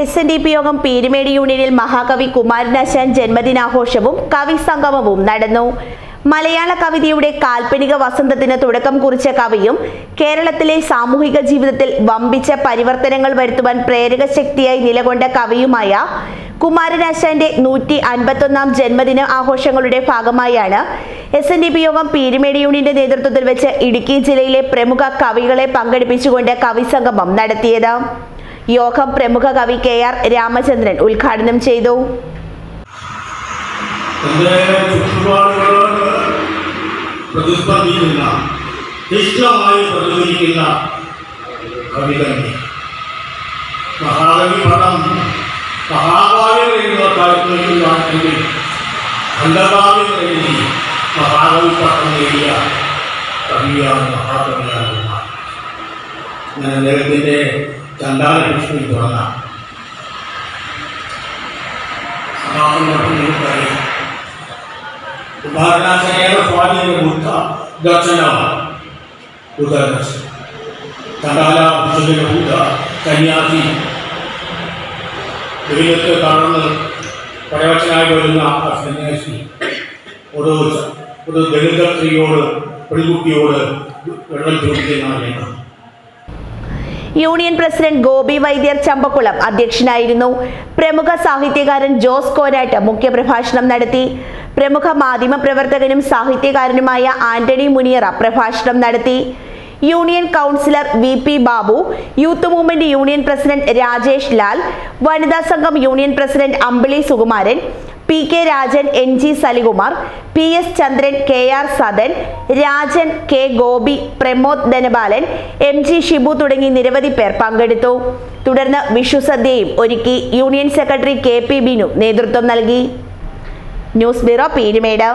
S N D P യോഗം പീരുമേട് യൂണിയനിൽ മഹാകവി കുമാരനാശാൻ ജന്മദിനാഘോഷവും കവി സംഗമവും നടന്നു. മലയാള കവിതയുടെ കാൽപ്പനിക വസന്തത്തിന് തുടക്കം കുറിച്ച കവിയും കേരളത്തിലെ സാമൂഹിക ജീവിതത്തിൽ വമ്പിച്ച പരിവർത്തനങ്ങൾ വരുത്തുവാൻ പ്രേരക ശക്തിയായി നിലകൊണ്ട കവിയുമായ കുമാരനാശാന്റെ നൂറ്റി അൻപത്തൊന്നാം ജന്മദിന ആഘോഷങ്ങളുടെ ഭാഗമായാണ് എസ് എൻ ഡി പി യോഗം പീരുമേട് യൂണിയന്റെ നേതൃത്വത്തിൽ വെച്ച് ഇടുക്കി ജില്ലയിലെ പ്രമുഖ കവികളെ പങ്കെടുപ്പിച്ചുകൊണ്ട് കവിസംഗമം നടത്തിയത്. യോഗം പ്രമുഖ കവി കെ ആർ രാമചന്ദ്രൻ ഉദ്ഘാടനം ചെയ്തു. പ്രതിസ്പന്ദിക്കുന്ന കവികൾ. മഹാകവിയാണ് ഞാൻ അദ്ദേഹത്തിന്റെ ചണ്ടാല പുഷ്പി തുടങ്ങാം സമാപനം നിങ്ങൾക്കറിയാം കുമാരനാശനയുടെ സ്വാധീന ബുദ്ധ ദർശനമാണ് ബുദ്ധദർശനം ചണ്ടാല ബുദ്ധന്റെ ബുദ്ധ സന്യാസി ദൈവത്തെ കാണുന്ന പരവശനായി വരുന്ന ആ സന്യാസി ഒരു ഒരു ദളിത സ്ത്രീയോട് പെൺകുട്ടിയോട് വെള്ളം ചോദിക്കുന്ന രംഗം യൂണിയൻ പ്രസിഡന്റ് ഗോപി വൈദ്യർ ചമ്പക്കുളം അധ്യക്ഷനായിരുന്നു. പ്രമുഖ സാഹിത്യകാരൻ ജോസ് കോരാട്ട് മുഖ്യപ്രഭാഷണം നടത്തി. പ്രമുഖ മാധ്യമ പ്രവർത്തകനും സാഹിത്യകാരനുമായ ആന്റണി മുനിയറ പ്രഭാഷണം നടത്തി. Union councillor V P Babu youth movement union president Rajesh Lal വനിതാ സംഘം union president Ambili Sukumaran P K Rajan N G Salikumar P S Chandran K R Sadan Rajan K Gopi Pramod Dhanabalan M G Shibu തുടങ്ങി നിരവധി പേർ പങ്കെടുത്തു. തുടർന്ന് വിഷു സദ്യയും ഒരുക്കി union secretary K P Binu നേതൃത്വം നൽകി. News bureau Peerumedu.